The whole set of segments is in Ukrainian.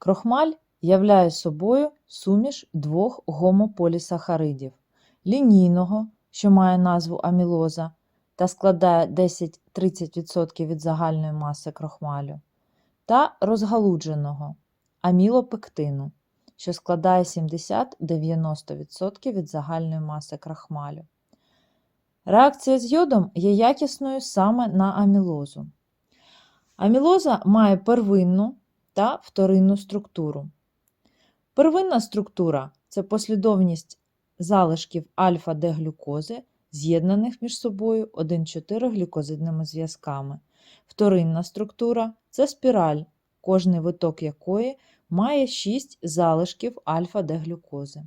Крохмаль являє собою суміш двох гомополісахаридів лінійного, що має назву амілоза та складає 10-30% від загальної маси крохмалю, та розгалудженого амілопектину, що складає 70-90% від загальної маси крахмалю. Реакція з йодом є якісною саме на амілозу. Амілоза має первинну та вторинну структуру. Первинна структура це послідовність залишків альфа-Д-глюкози, з'єднаних між собою 1,4 глюкозидними зв'язками. Вторинна структура це спіраль, кожний виток якої має 6 залишків альфа-Д-глюкози.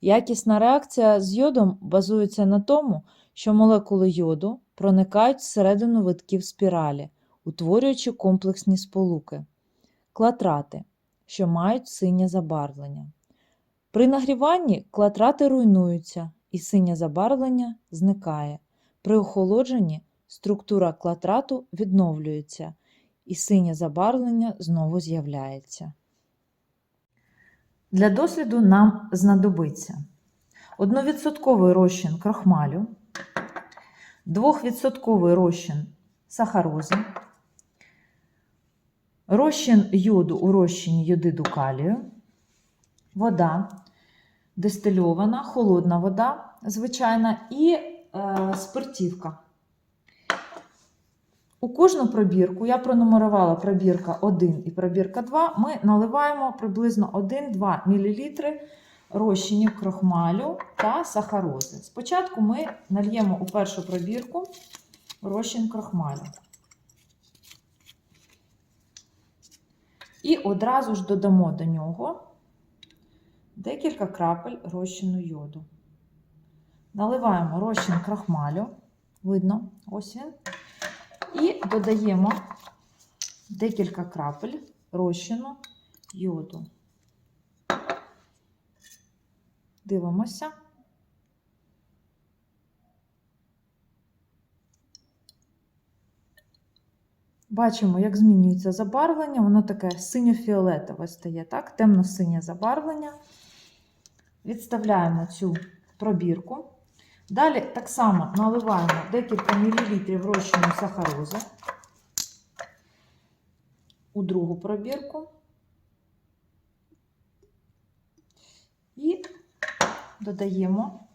Якісна реакція з йодом базується на тому, що молекули йоду проникають всередину витків спіралі, утворюючи комплексні сполуки клатрати, що мають синє забарвлення. При нагріванні клатрати руйнуються і синє забарвлення зникає. При охолодженні структура клатрату відновлюється і синє забарвлення знову з'являється. Для досліду нам знадобиться 1% розчин крохмалю, 2% розчин сахарози, розчин йоду у розчині йодиду калію, вода, дистильована, холодна вода, звичайна, і е, спиртівка. У кожну пробірку, я пронумерувала пробірка 1 і пробірка 2, ми наливаємо приблизно 1-2 мл розчинів крохмалю та сахарози. Спочатку ми нальємо у першу пробірку розчин крохмалю. І одразу ж додамо до нього декілька крапель розчину йоду. Наливаємо розчин крохмалю, видно, ось він. І додаємо декілька крапель розчину йоду. Дивимося. Бачимо, як змінюється забарвлення, воно таке синьо-фіолетове стає, так? темно-синє забарвлення. Відставляємо цю пробірку. Далі так само наливаємо декілька мілілітрів розчину сахарози у другу пробірку. І додаємо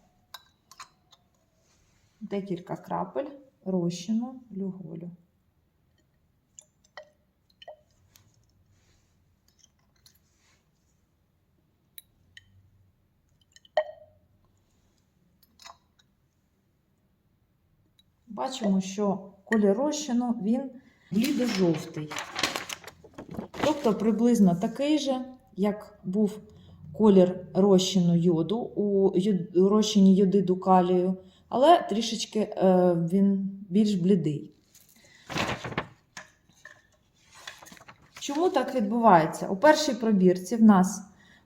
декілька крапель розчину люголю. Бачимо, що колір розчину він блідо-жовтий. Тобто приблизно такий же, як був колір розчину йоду у розчині йодиду калію, але трішечки е, він більш блідий. Чому так відбувається? У першій пробірці в нас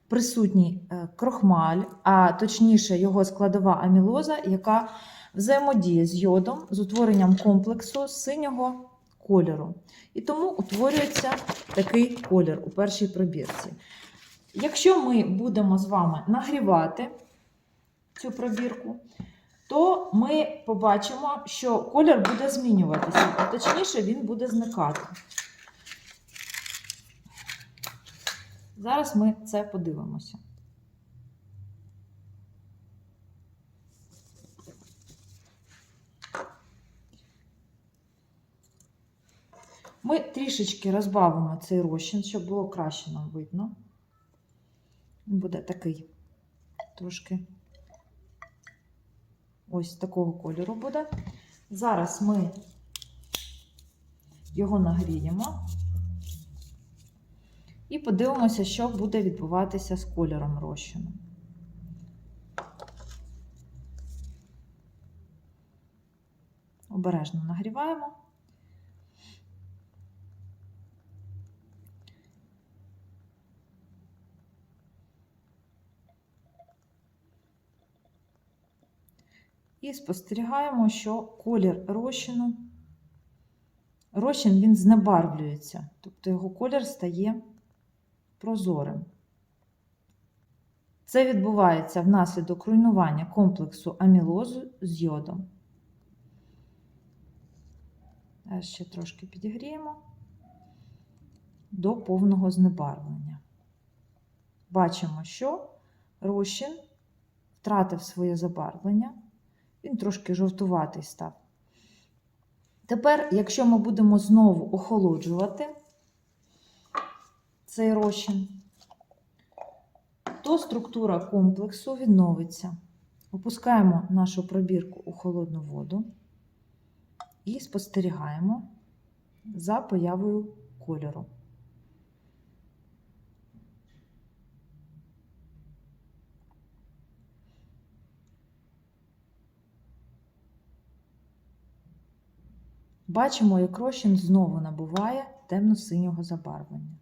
присутній е, крохмаль, а точніше його складова амілоза, яка взаємодіє з йодом з утворенням комплексу синього кольору. І тому утворюється такий колір у першій пробірці. Якщо ми будемо з вами нагрівати цю пробірку, то ми побачимо, що колір буде змінюватися, а точніше він буде зникати. Зараз ми це подивимося. Ми трішечки розбавимо цей розчин, щоб було краще нам видно. Він буде такий трошки ось такого кольору буде. Зараз ми його нагріємо і подивимося, що буде відбуватися з кольором розчину. Обережно нагріваємо. І спостерігаємо, що колір розчину, розчин він знебарвлюється, тобто його колір стає прозорим. Це відбувається внаслідок руйнування комплексу амілозу з йодом. Ще трошки підігріємо до повного знебарвлення. Бачимо, що розчин втратив своє забарвлення, він трошки жовтуватий став. Тепер, якщо ми будемо знову охолоджувати цей розчин, то структура комплексу відновиться. Опускаємо нашу пробірку у холодну воду і спостерігаємо за появою кольору. Бачимо, як розчин знову набуває темно-синього забарвлення.